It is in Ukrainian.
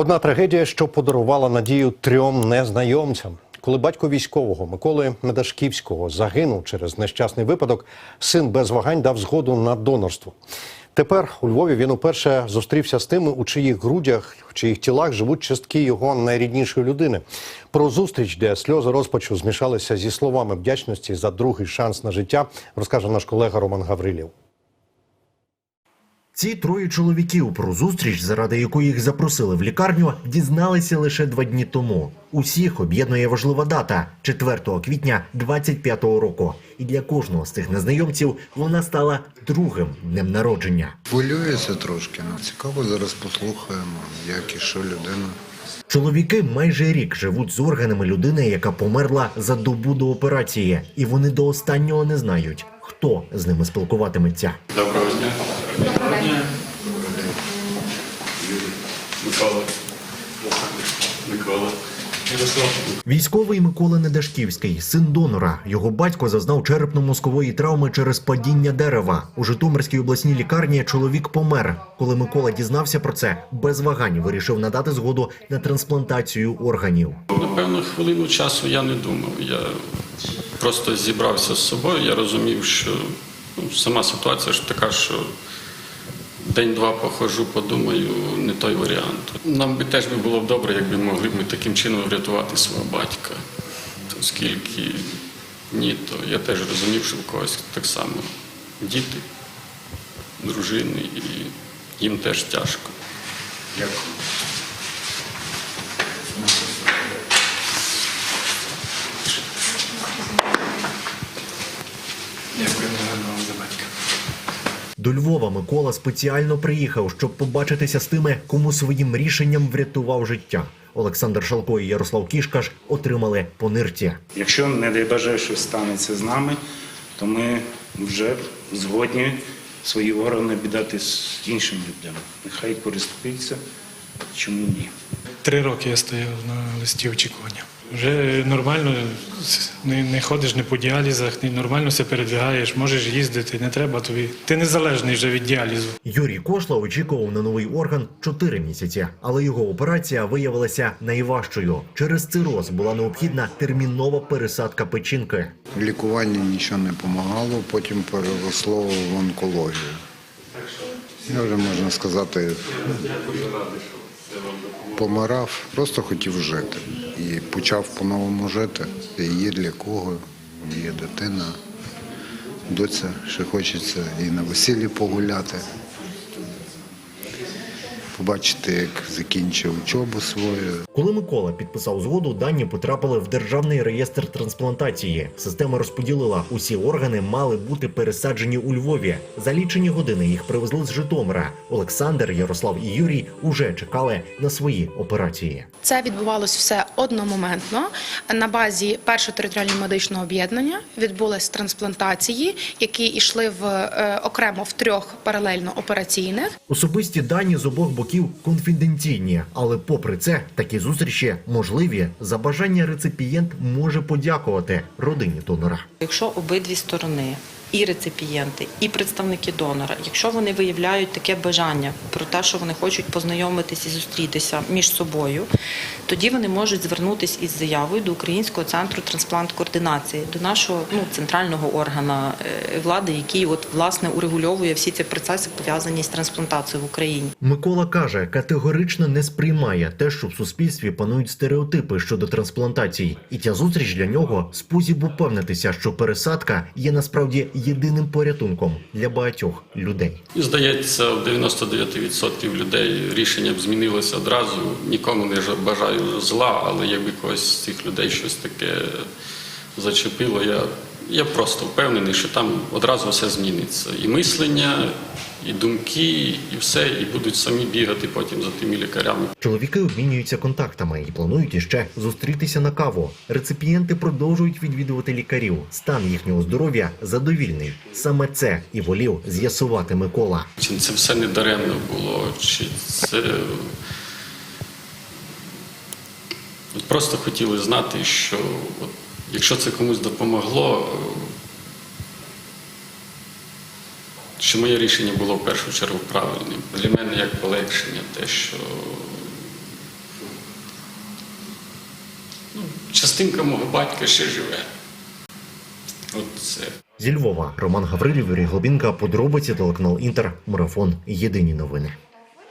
Одна трагедія, що подарувала надію трьом незнайомцям. Коли батько військового Миколи Медашківського загинув через нещасний випадок, син без вагань дав згоду на донорство. Тепер у Львові він уперше зустрівся з тими, у чиїх грудях, в чиїх тілах живуть частки його найріднішої людини. Про зустріч, де сльози розпачу змішалися зі словами вдячності за другий шанс на життя, розкаже наш колега Роман Гаврилів. Ці троє чоловіків про зустріч, заради якої їх запросили в лікарню, дізналися лише два дні тому. Усіх об'єднує важлива дата 4 квітня 25-го року. І для кожного з цих незнайомців вона стала другим днем народження. Хвилюється трошки. Ну, цікаво, зараз послухаємо, як і що людина. Чоловіки майже рік живуть з органами людини, яка померла за добу до операції, і вони до останнього не знають, хто з ними спілкуватиметься. Доброго дня. Доброго дня. Микола. Микола. Військовий Микола Недашківський, син донора. Його батько зазнав черепно-мозкової травми через падіння дерева. У Житомирській обласній лікарні чоловік помер. Коли Микола дізнався про це, без вагань вирішив надати згоду на трансплантацію органів. Напевно, хвилину часу я не думав. Я просто зібрався з собою. Я розумів, що ну, сама ситуація ж така, що день-два похожу, подумаю, не той варіант. Нам би теж було б добре, якби могли ми таким чином врятувати свого батька. Оскільки ні, то я теж розумів, що в когось так само діти, дружини, і їм теж тяжко. Дякую вам за батька. До Львова Микола спеціально приїхав, щоб побачитися з тими, кому своїм рішенням врятував життя. Олександр Шалко і Ярослав Кішкаш отримали по нирті. Якщо, не дай Боже, щось станеться з нами, то ми вже згодні свої органи віддати з іншим людям. Нехай користуються, чому ні. Три роки я стояв на листі очікування. Вже нормально не, не ходиш не по діалізах, не нормально все передвигаєш, можеш їздити, не треба тобі. Ти незалежний вже від діалізу. Юрій Кошла очікував на новий орган 4 місяці, але його операція виявилася найважчою. Через цироз була необхідна термінова пересадка печінки. Лікування нічого не допомагало, потім переросло в онкологію. Я вже можна сказати, помирав, просто хотів жити. І почав по-новому жити. Є для кого, є дитина, доця, ще хочеться і на весіллі погуляти. Побачити, як закінчив учобу свою. Коли Микола підписав згоду, дані потрапили в державний реєстр трансплантації. Система розподілила усі органи, мали бути пересаджені у Львові. За лічені години їх привезли з Житомира. Олександр, Ярослав і Юрій уже чекали на свої операції. Це відбувалось все одномоментно. На базі першого територіального медичного об'єднання відбулись трансплантації, які йшли в е, окремо в трьох паралельно операційних. Особисті дані з обох боків конфіденційні, але попри це такі зустрічі можливі. За бажання реципієнт може подякувати родині донора. Якщо обидві сторони, і реципієнти, і представники донора, якщо вони виявляють таке бажання про те, що вони хочуть познайомитися і зустрітися між собою, тоді вони можуть звернутися із заявою до Українського центру трансплант координації, до нашого ну, центрального органа е, влади, який от власне урегульовує всі ці процеси пов'язані з трансплантацією в Україні. Микола каже, категорично не сприймає те, що в суспільстві панують стереотипи щодо трансплантацій, і ця зустріч для нього спосіб упевнитися, що пересадка є насправді єдиним порятунком для багатьох людей. І здається, в 99% людей рішення б змінилося одразу. Нікому не бажаю зла, але якби когось з цих людей щось таке зачепило, я, я просто впевнений, що там одразу все зміниться. І мислення, і думки, і все, і будуть самі бігати потім за тими лікарями. Чоловіки обмінюються контактами і планують іще зустрітися на каву. Реципієнти продовжують відвідувати лікарів. Стан їхнього здоров'я задовільний. Саме це і волів з'ясувати Микола. Чи це все не даремно було, чи це просто хотіли знати, що от, якщо це комусь допомогло, що моє рішення було в першу чергу правильним. Для мене як полегшення те, що ну, частинка мого батька ще живе. От це. Зі Львова Роман Гаврилів, Юрій Глобінка, подробиці телеканал Інтер, марафон. Єдині новини.